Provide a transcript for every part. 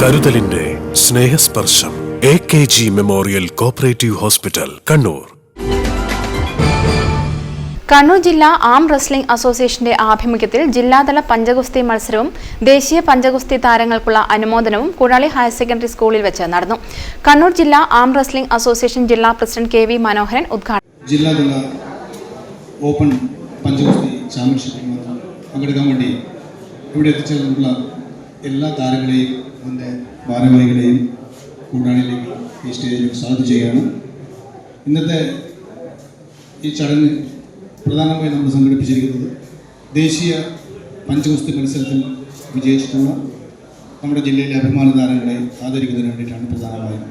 കരുതലിന്റെ Snehasparsham A K G memorial cooperative hospital Kannur. Kannur ജില്ലാ arm wrestling അസോസിയേഷന്റെ ആഭിമുഖ്യത്തിൽ ജില്ലാതല പഞ്ചഗുസ്തി മത്സരവും ദേശീയ പഞ്ചഗുസ്തി താരങ്ങൾക്കുള്ള അനുമോദനവും കുഴാളി ഹയർ സെക്കൻഡറി സ്കൂളിൽ വെച്ച് നടന്നു. കണ്ണൂർ ജില്ലാ ആം റെസ്ലിംഗ് അസോസിയേഷൻ ജില്ലാ പ്രസിഡന്റ് കെ വി മനോഹരൻ ഉദ്ഘാടനം ജില്ലാതല ഓപ്പൺ പഞ്ചഗുസ്തി ചാമ്പ്യൻഷിപ്പിൽ പങ്കെടുക്കാൻ വേണ്ടി ഇവിടെ എത്തിച്ചേർന്നിട്ടുള്ള എല്ലാ താരങ്ങളെയും അതിന്റെ ഭാരവാഹികളെയും കൂട്ടാളിയിലേക്ക് ഈ സ്റ്റേജിലേക്ക് സ്വാഗതം ചെയ്യുകയാണ്. ഇന്നത്തെ ഈ ചടങ്ങ് പ്രധാനമായും നമ്മൾ സംഘടിപ്പിച്ചിരിക്കുന്നത് ദേശീയ പഞ്ചഗുസ്തി മത്സരത്തിൽ വിജയിച്ചിട്ടുള്ള നമ്മുടെ ജില്ലയിലെ അഭിമാന താരങ്ങളെ ആദരിക്കുന്നതിന് വേണ്ടിയിട്ടാണ് പ്രധാനമായും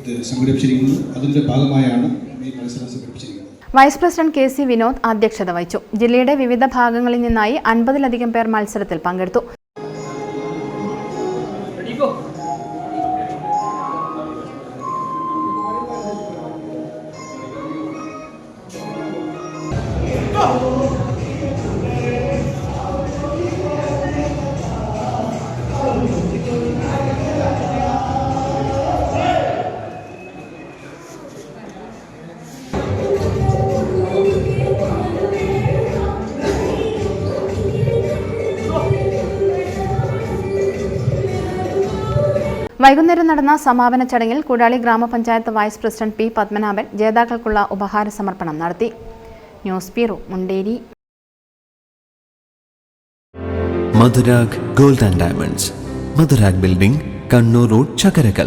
ഇത് സംഘടിപ്പിച്ചിരിക്കുന്നത്. അതിന്റെ ഭാഗമായാണ് ഈ മത്സരം സംഘടിപ്പിച്ചിരിക്കുന്നത്. Vice president K C Vinod അധ്യക്ഷത വഹിച്ചു. ജില്ലയുടെ വിവിധ ഭാഗങ്ങളിൽ നിന്നായി അൻപതിലധികം പേർ മത്സരത്തിൽ പങ്കെടുത്തു. വൈകുന്നേരം നടന്ന സമാപന ചടങ്ങിൽ കുടാളി ഗ്രാമപഞ്ചായത്ത് വൈസ് പ്രസിഡന്റ് പി പത്മനാഭൻ ജേതാക്കൾക്കുള്ള ഉപഹാര സമർപ്പണം നടത്തി news bureau Munderi. Madhurag gold and diamonds. Madhurag building Kannur road Chakkarakal.